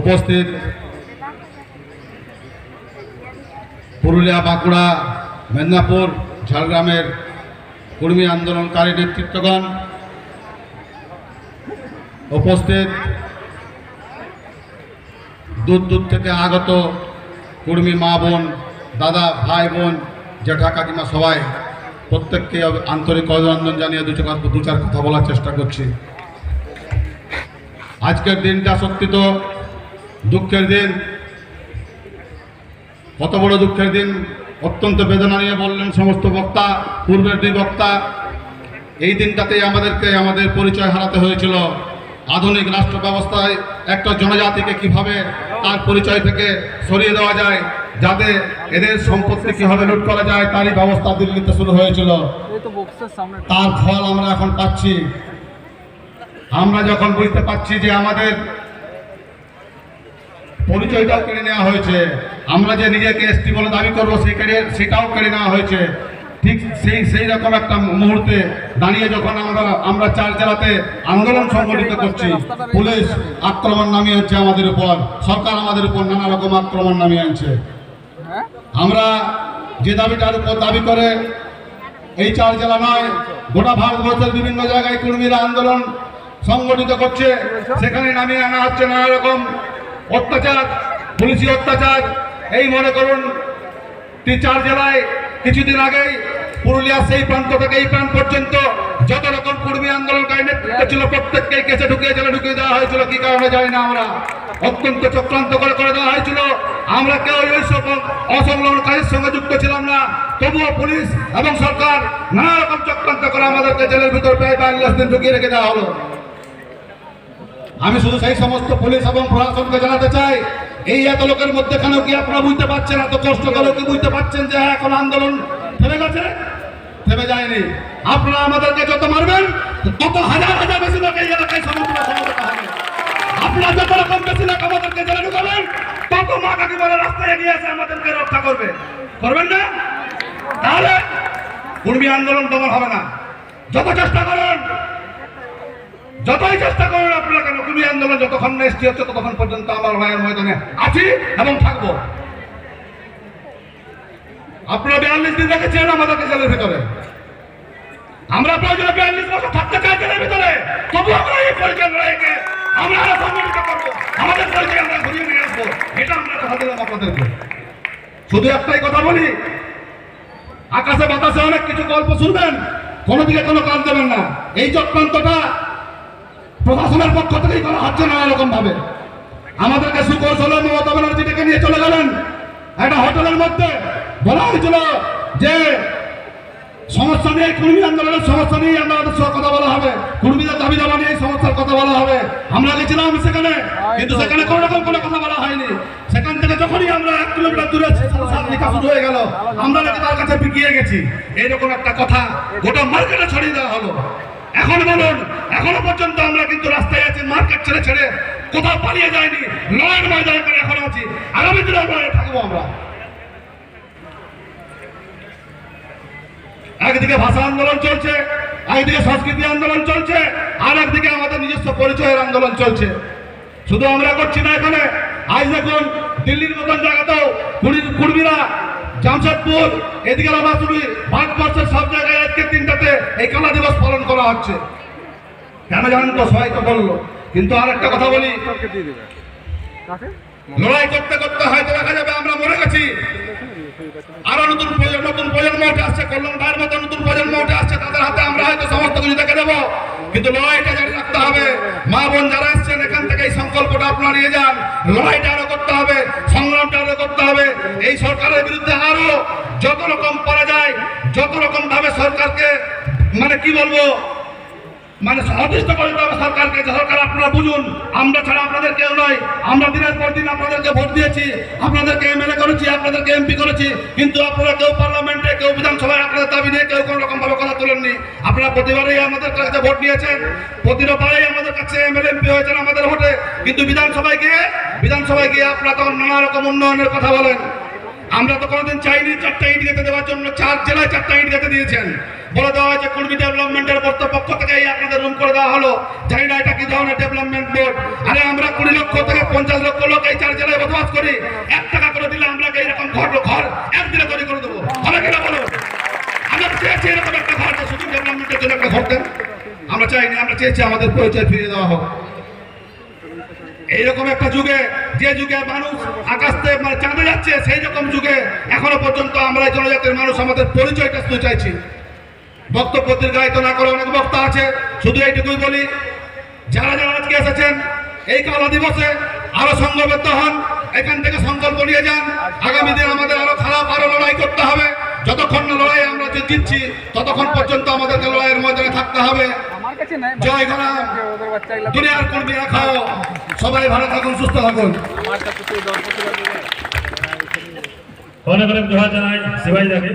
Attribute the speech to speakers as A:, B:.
A: উপস্থিত পুরুলিয়া, বাঁকুড়া, মেদিনীপুর, ঝাড়গ্রামের কর্মী আন্দোলনকারী নেতৃত্বগণ উপস্থিত। দূর দূর থেকে আগত কর্মী মা বোন, দাদা, ভাই বোন, জেঠা, কাকিমা সবাই প্রত্যেককে আন্তরিক অভিনন্দন জানিয়ে দু দু চার কথা বলার চেষ্টা করছি। আজকের দিনটা সত্যি তো দুঃখের দিন, কত বড় দুঃখের দিন, অত্যন্ত বেদনা নিয়ে বললেন সমস্ত বক্তা, পূর্বের দুই বক্তা। এই দিনটাতেই আমাদেরকে আমাদের পরিচয় হারাতে হয়েছিল। আধুনিক রাষ্ট্র ব্যবস্থায় একটা জনজাতিকে কীভাবে তার পরিচয় থেকে সরিয়ে দেওয়া যায়, যাতে এদের সম্পত্তি কীভাবে লুট করা যায়, তারই ব্যবস্থা দিল্লিতে শুরু হয়েছিল। তার ফল আমরা এখন পাচ্ছি। আমরা যখন বুঝতে পারছি যে আমাদের পরিচয়টাও কেড়ে নেওয়া হয়েছে। আমরা যে নিজেকে এসটি বলে দাবি করব, সেই কেড়ে সেটাও কেড়ে নেওয়া হয়েছে। ঠিক সেই সেই রকম একটা মুহূর্তে দাঁড়িয়ে যখন আমরা আমরা চার জেলাতে আন্দোলন সংগঠিত করছি, পুলিশ আক্রমণ নামিয়ে হচ্ছে আমাদের উপর। সরকার আমাদের উপর নানা রকম আক্রমণ নামিয়ে আনছে। আমরা যে দাবিটার উপর দাবি করে এই চার জেলা নয়, গোটা ভারতবর্ষের বিভিন্ন জায়গায় কর্মীরা আন্দোলন সংগঠিত করছে। সেখানে নামিয়ে আনা হচ্ছে নানা রকম অত্যাচার, পুলিশি অত্যাচার, এই মনে করুন, তিন চার জেলায় কিছুদিন আগেই পুরুলিয়ার সেই প্রান্ত থেকে এই প্রান্ত পর্যন্ত যত রকম কর্মী আন্দোলনকারী নেতৃত্ব ছিল, প্রত্যেককে কেসে ঢুকিয়ে জেলে ঢুকিয়ে দেওয়া হয়েছিল, কি কারণে জানি না আমরা। অত্যন্ত চক্রান্ত করে করে দেওয়া হয়েছিল। আমরা কেউ ওই সব অসংলগ্ন কাজের সঙ্গে যুক্ত ছিলাম না। তবুও পুলিশ এবং সরকার নানা রকম চক্রান্ত করে আমাদেরকে জেলের ভিতর প্রায় বিয়াল্লিশ দিন ঢুকিয়ে রেখে দেওয়া হলো। আমি শুধু সেই সমস্ত পুলিশ এবং প্রশাসনকে জানাতে চাই, এই এত লোকের মধ্যেখানেও কি আপনারা বুঝতে পারছেন, এত কষ্ট করেও কি বুঝতে পারছেন যে এখন আন্দোলন থেমে গেছে? থেমে যায়নি। আপনারা আমাদেরকে যত মারবেন, তত হাজার হাজার বেশি লোক এই এলাকায় হবে আপনারা যত রকম বেশি লোক আমাদেরকে জেলে ঢুকাবেন, তত মা কাকিমারা রাস্তায় এগিয়ে এসে আমাদেরকে রক্ষা করবে। করবেন না? তাহলে কর্মী আন্দোলন তোমার হবে না। যত চেষ্টা করেন, যতই চেষ্টা করুন কেন আন্দোলন যতক্ষণ না এসছি হচ্ছে ততক্ষণ পর্যন্ত আমরা লড়াইয়ের ময়দানে আছি এবং থাকব। আপনারা বিয়াল্লিশ দিন রেখেছেন আমাদেরকে জেলের ভিতরে। আমরা প্রয়োজনে বিয়াল্লিশ বছর থাকতে চাই জেলের ভিতরে। তবু আমরা এই পরিচয় লড়াইকে আমরা আরও সংগঠিত করব। আমাদের পরিচয় আমরা ঘুরিয়ে নিয়ে আসব। এটা আমরা কথা দিলাম আপনাদেরকে। শুধু একটাই কথা বলি, আকাশে বাতাসে অনেক কিছু গল্প শুনবেন, কোনো দিকে কোনো কাজ দেবেন না। এই চক্রান্তটা প্রশাসনের পক্ষ থেকেই করা হচ্ছে নানা রকম ভাবে আমাদেরকে সুকৌশলে মমতা ব্যানার্জি ডেকে নিয়ে চলে গেলেন। একটা হোটেলের মধ্যে বলা হয়েছিল যে সমস্যা নিয়ে কর্মী আন্দোলনের সমস্যা নিয়ে আমাদের সঙ্গে কথা বলা হবে। কর্মীদের দাবি দাবা নিয়ে সমস্যার কথা বলা হবে। আমরা গেছিলাম সেখানে, কিন্তু সেখানে কোনো রকম কোনো কথা বলা হয়নি। সেখান থেকে যখনই আমরা এক কিলোমিটার দূরে সাত শুরু হয়ে গেল, আমরা নাকি তার কাছে বিকিয়ে গেছি। এইরকম একটা কথা গোটা মার্কেটে ছড়িয়ে দেওয়া হলো। এখন বলুন এখনও পর্যন্ত আমরা কিন্তু রাস্তায় আছি, মার্কেট ছেড়ে ছেড়ে কোথাও পালিয়ে যায়নি লয়ের ময়দানে করে এখন আছি। আগামী দিনে আমরা থাকব আমরা। একদিকে ভাষা আন্দোলন চলছে, একদিকে সংস্কৃতি আন্দোলন চলছে, আর একদিকে আমাদের নিজস্ব পরিচয়ের আন্দোলন চলছে। শুধু আমরা করছি না এখানে। আজ দেখুন, দিল্লির মতন জায়গাতেও কুর্মীরা জামশেদপুর, এদিকে রামাচুরি ভারতবর্ষের সব জায়গায় আজকে তিনটাতে এই কালা দিবস পালন করা হচ্ছে। কেন জানেন তো সবাই তো বলল কিন্তু আর একটা কথা বলি লড়াই করতে করতে হয়তো দেখা যাবে আমরা মরে গেছি। আরও নতুন প্রজন্ম নতুন প্রজন্ম উঠে আসছে কল্যাণ ভাইয়ের মতো নতুন প্রজন্ম উঠে আসছে তাদের হাতে আমরা হয়তো সমস্ত কিছু দেখে দেবো। কিন্তু লড়াইটা জারি রাখতে হবে। মা বোন যারা আসছেন এখান থেকে এই সংকল্পটা আপনারা নিয়ে যান। লড়াইটা আরও করতে হবে সংগ্রামটা আরও করতে হবে। এই সরকারের বিরুদ্ধে আরও যত রকম করা যায় যত রকম ভাবে সরকারকে মানে কি বলব মানে অতিষ্ঠ করে দিতে হবে সরকারকে সরকার আপনারা বুঝুন, আমরা ছাড়া আপনাদের কেউ নয়। আমরা দিনের পর দিন আপনাদেরকে ভোট দিয়েছি, আপনাদেরকে এমএলএ করেছি, আপনাদেরকে এমপি করেছি, কিন্তু আপনারা কেউ পার্লামেন্টে, কেউ বিধানসভায় আপনাদের দাবি নিয়ে কেউ কোনো রকম ভাবে কথা তোলেননি। আপনারা প্রতিবারেই আমাদের কাছে ভোট দিয়েছেন। প্রতিবারেই আমাদের কাছে এমএলএ, এমপি হয়েছেন আমাদের ভোটে। কিন্তু বিধানসভায় গিয়ে বিধানসভায় গিয়ে আপনারা তখন নানা রকম উন্নয়নের কথা বলেন। আমরা তো কোনোদিন চাইনি চারটা ইট গেতে দেওয়ার জন্য। চার জেলায় চারটা ইট গেতে দিয়েছেন। বলে দেওয়া হয়েছে কুর্মী ডেভেলপমেন্টের পক্ষ থেকে এই আপনাদের রুম করে দেওয়া হলো, জানি না এটা কি ধরনের ডেভেলপমেন্ট বোর্ড আরে আমরা কুড়ি লক্ষ থেকে পঞ্চাশ লক্ষ লোক এই চার জেলায় বসবাস করি। এক টাকা করে দিলে আমরা কি এরকম ঘর ঘর একদিনে তৈরি করে দেবো? হবে কিনা বলুন আমরা চেয়েছি এরকম একটা ঘর শুধু ডেভেলপমেন্টের জন্য একটা ঘর দেন। আমরা চাইনি, আমরা চেয়েছি আমাদের পরিচয় ফিরিয়ে দেওয়া হোক। এইরকম একটা যুগে, যে যুগে মানুষ আকাশ থেকে মানে চাঁদে যাচ্ছে, সেই রকম যুগে এখনও পর্যন্ত আমরা জনজাতির মানুষ আমাদের পরিচয়টা শুধু চাইছি। বক্তব্য দীর্ঘায়িত না করে অনেক বক্তা আছে শুধু এইটুকুই বলি যারা যারা আজকে এসেছেন এই কালা দিবসে আরও সংঘবদ্ধ হন এখান থেকে সংকল্প নিয়ে যান। আগামী দিন আমাদের আরও খারাপ আরও লড়াই করতে হবে। যতক্ষণ না লড়াই আমরা জিতছি ততক্ষণ পর্যন্ত আমাদেরকে লড়াইয়ের ময়দানে থাকতে হবে। জয়
B: এগুলো
A: দুনিয়ার কর্মী রাখাও সবাই ভালো থাকুন সুস্থ থাকুন।
B: তো
C: অনেক অনেক জোহার জানাই দাকে